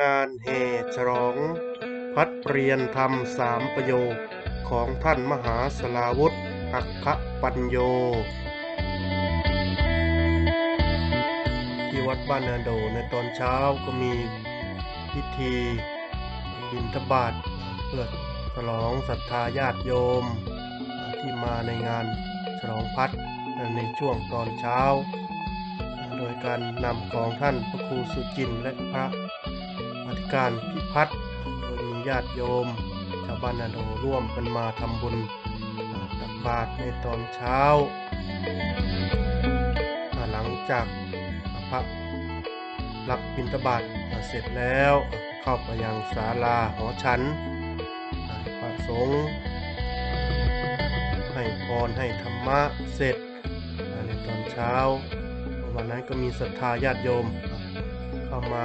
งานแห่ฉลอง พัดเปลี่ยนธรรมสามประโยคของท่านมหาสลาวุธอัคคปัญโย ที่วัดบ้านนาโดในตอนเช้าก็มีพิธีบิณฑบาตเพื่อฉลองศรัทธาญาติโยม ที่มาในงานฉลองพัดในช่วงตอนเช้า โดยการนำของท่านพระครูสุจินและพระ อธิการพิพัฒน์โดยมีญาติโยม ชาวบ้านนาโดร่วมกันมาทำบุญตักบาตรในตอนเช้า หลังจากพระรับบิณฑบาตเสร็จแล้วเข้าไปยังศาลาหอฉันพระสงฆ์ให้พรให้ธรรมะเสร็จในตอนเช้า วันนั้นก็มีศรัทธาญาติโยมเข้ามา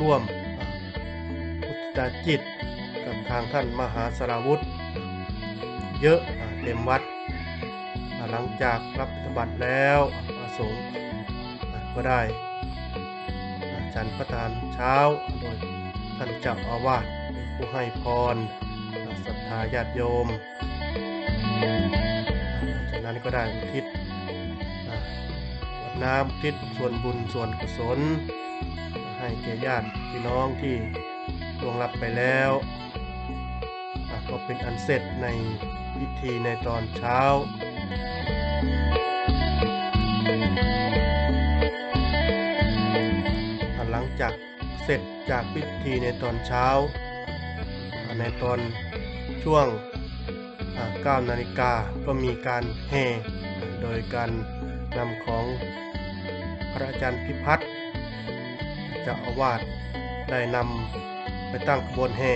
ร่วม พุทธาจิต กับทางท่านมหาสราวุธเยอะเต็มวัด หลังจากรับบิณฑบาตแล้วพระสงฆ์ก็ได้ฉันประทานเช้าโดยท่านเจ้าอาวาสเป็นผู้ให้พรศรัทธาญาติโยม จากนั้นก็ได้อุทิศน้ำทิศส่วนบุญส่วนกุศล ให้แก่ญาติพี่น้องที่ ล่วงลับไปแล้วก็เป็นอันเสร็จในพิธีในตอนเช้าหลังจากเสร็จจากพิธีในตอนเช้า ในตอนช่วง9นาฬิกาก็มีการแห่โดยการนำของพระอาจารย์พิพัฒน์จ้าอาวาสได้นำ ไปตั้งขบวนแห่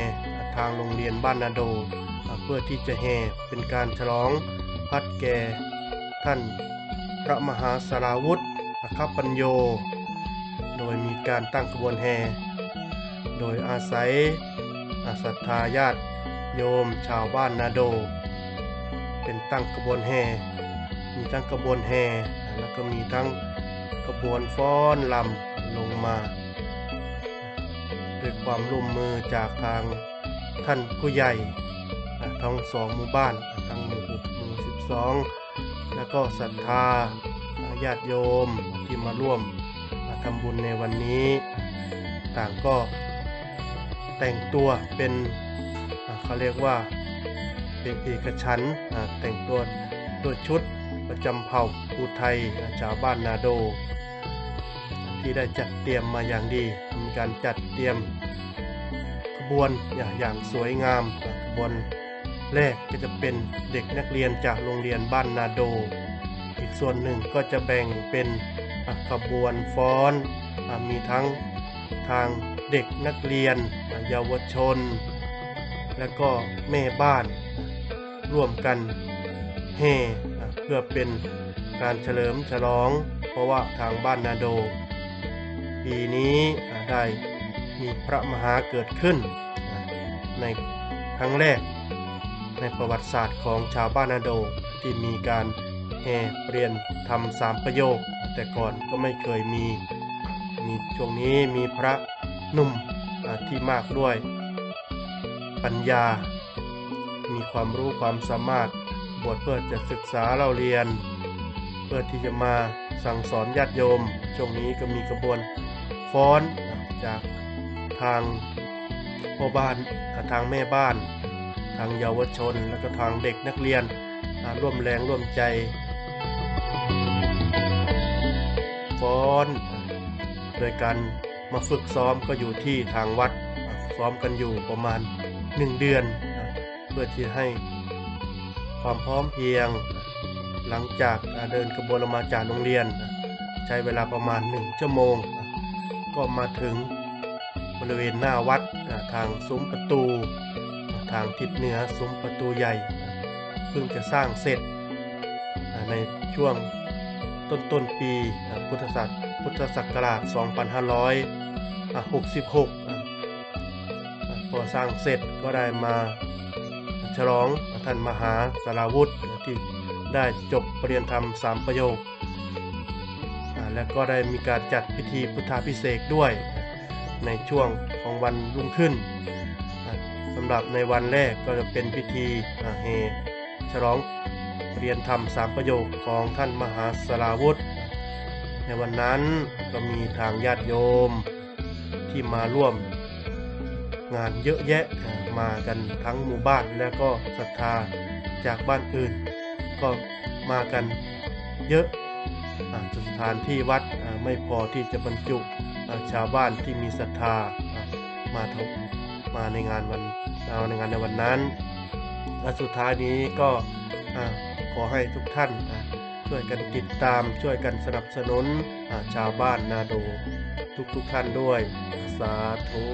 ทางโรงเรียนบ้านนาโด เพื่อที่จะแห่เป็นการฉลองพัดแก่ท่านพระมหาสาราวุธอัคปัญโย โดยมีการตั้งขบวนแห่โดยอาศัยศรัทธาญาติโยมชาวบ้านนาโด เป็นตั้งขบวนแห่มีทั้งขบวนแห่แล้วก็มีทั้งขบวนฟ้อนลำลงมา ด้วยความร่วมมือจากทางท่านผู้ใหญ่ทั้งสองหมู่บ้านทั้งหมู่หกหมู่สิบสองแล้วก็ศรัทธาญาติโยมที่มาร่วมทำบุญในวันนี้ ต่างก็แต่งตัวเป็นเขาเรียกว่าเป็นเอกชันแต่งตัวด้วยชุดประจำเผ่าภูไทยชาวบ้านนาโด ที่ได้จัดเตรียมมาอย่างดี มีการจัดเตรียมขบวนอย่างสวยงามขบวนแรกก็จะเป็นเด็กนักเรียนจากโรงเรียนบ้านนาโด อีกส่วนหนึ่งก็จะแบ่งเป็นขบวนฟ้อน มีทั้งทางเด็กนักเรียนเยาวชน และก็แม่บ้านร่วมกันแห่เพื่อเป็นการเฉลิมฉลอง เพราะว่าทางบ้านนาโด ปีนี้ ได้มีพระมหาเกิดขึ้น ในครั้งแรก ในประวัติศาสตร์ของชาวบ้านนาโดที่มีการแห่เปลี่ยนทำสามประโยค แต่ก่อนก็ไม่เคยมี มีช่วงนี้มีพระหนุ่มที่มากด้วย ปัญญา มีความรู้ความสามารถบวชเพื่อจะศึกษาเราเรียน เพื่อที่จะมาสั่งสอนญาติโยม ช่วงนี้ก็มีกระบวนฟ้อน จากทางพ่อบ้านทางแม่บ้าน ทางเยาวชน และก็ทางเด็กนักเรียนร่วมแรงร่วมใจฟ้อนโดยการมาฝึกซ้อมก็อยู่ที่ทางวัดซ้อมกันอยู่ประมาณ 1 เดือน เพื่อที่ให้ความพร้อมเพียงหลังจากเดินกระบวนมาจากโรงเรียน ใช้เวลาประมาณ 1 ชั่วโมง ก็มาถึงบริเวณหน้าวัดทางซุ้มประตู ทางทิศเหนือซุ้มประตูใหญ่เพิ่งจะสร้างเสร็จในช่วงต้นต้นปีพุทธศักราชพุทธศักราช 2566 พอสร้างเสร็จก็ได้มาฉลองท่านมหาสาราวุธที่ได้จบปรริญญาธรรมสามประโยค และก็ได้มีการจัดพิธีพุทธาพิเศษด้วย ในช่วงของวันรุ่งขึ้นสำหรับในวันแรกก็จะเป็นพิธีอะเฮฉลองเรียนธรรมสามประโยคของท่านมหาสราวุธ ในวันนั้นก็มีทางญาติโยมที่มาร่วมงานเยอะแยะมากันทั้งหมู่บ้านแล้วก็ศรัทธาจากบ้านอื่น ก็มากันเยอะ สถานที่วัดไม่พอที่จะบรรจุชาวบ้านที่มีศรัทธามาทำมาในงานวันเาในงานในวันนั้นและสุดท้ายนี้ก็ขอให้ทุกท่านช่วยกันติดตามช่วยกันสนับสนุนชาวบ้านนาโดทุกๆท่านด้วย สาธุ